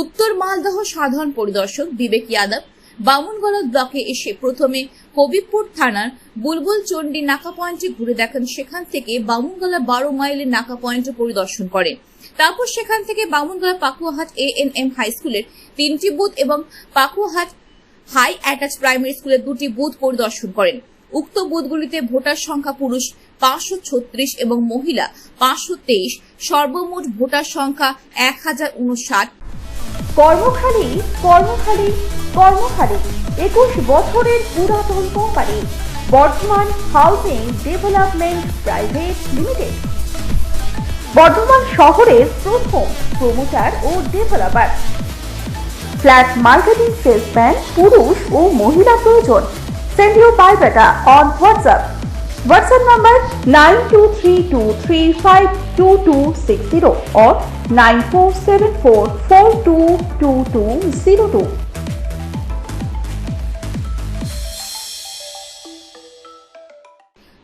উত্তর মালদহ সাধারণ পরিদর্শক বিবেক যাদব বামুনগলা ব্লকে এসে প্রথমে হবিবপুর থানার বুলবুল চণ্ডী নাকা পয়েন্টে ঘুরে দেখেন। সেখান থেকে বামুনগলা বারো মাইলের নাকা পয়েন্ট পরিদর্শন করেন। তারপর সেখান থেকে Bamungola Pakuahat A N M high স্কুলের তিনটি বুথ এবং পাকুয়াহাট হাই অ্যাটাচ প্রাইমারি স্কুলের দুটি বুথ পরিদর্শন করেন। উক্ত বুথগুলিতে ভোটার সংখ্যা পুরুষ পাঁচশো ছত্রিশ এবং মহিলা পাঁচশো তেইশ। সর্বমোট ভোটার সংখ্যা এক হাজার উনষাট। কর্মখালী কর্মখালী কর্মখালী, একুশ বছরের পুরাতন company, Bardhaman housing development private limited. Bardhaman শহরের প্রথম প্রমোটার ও ডেভেলপার ফ্ল্যাট মার্কেটিং সেলসম্যান, পুরুষ ও মহিলা প্রয়োজন। Send your biodata on WhatsApp WhatsApp number nine two three two three five two two six zero or nine four seven four four two two two zero two.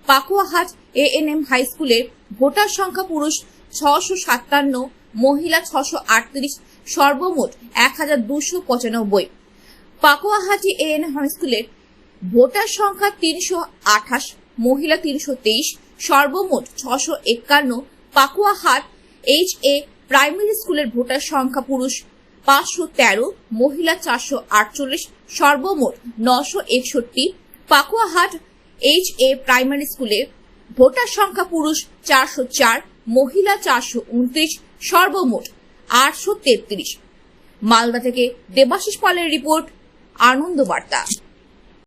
Pakuahat A N M high স্কুলে voter সংখ্যা পুরুষ ছশো সাতান্ন, মহিলা ছশো আটত্রিশ, সর্বমোট এক হাজার দুশো পঁচানব্বই। Pakuahati A N M high স্কুলের ভোটার সংখ্যা তিনশো আঠাশ, মহিলা তিনশো তেইশ, সর্বমোট ছশো একান্ন। পাকুয়াহাট এইচ এ প্রাইমারি স্কুলের ভোটার সংখ্যা পুরুষ পাঁচশো তেরো, মহিলা চারশো আটচল্লিশ, সর্বমোট নশো একষট্টি। পাকুয়াহাট এইচ এ প্রাইমারি স্কুলে ভোটার সংখ্যা পুরুষ চারশো চার, মহিলা চারশো উনত্রিশ, সর্বমোট আটশো তেত্রিশ। মালদা থেকে দেবাশিস পালের রিপোর্ট আনন্দ বার্তা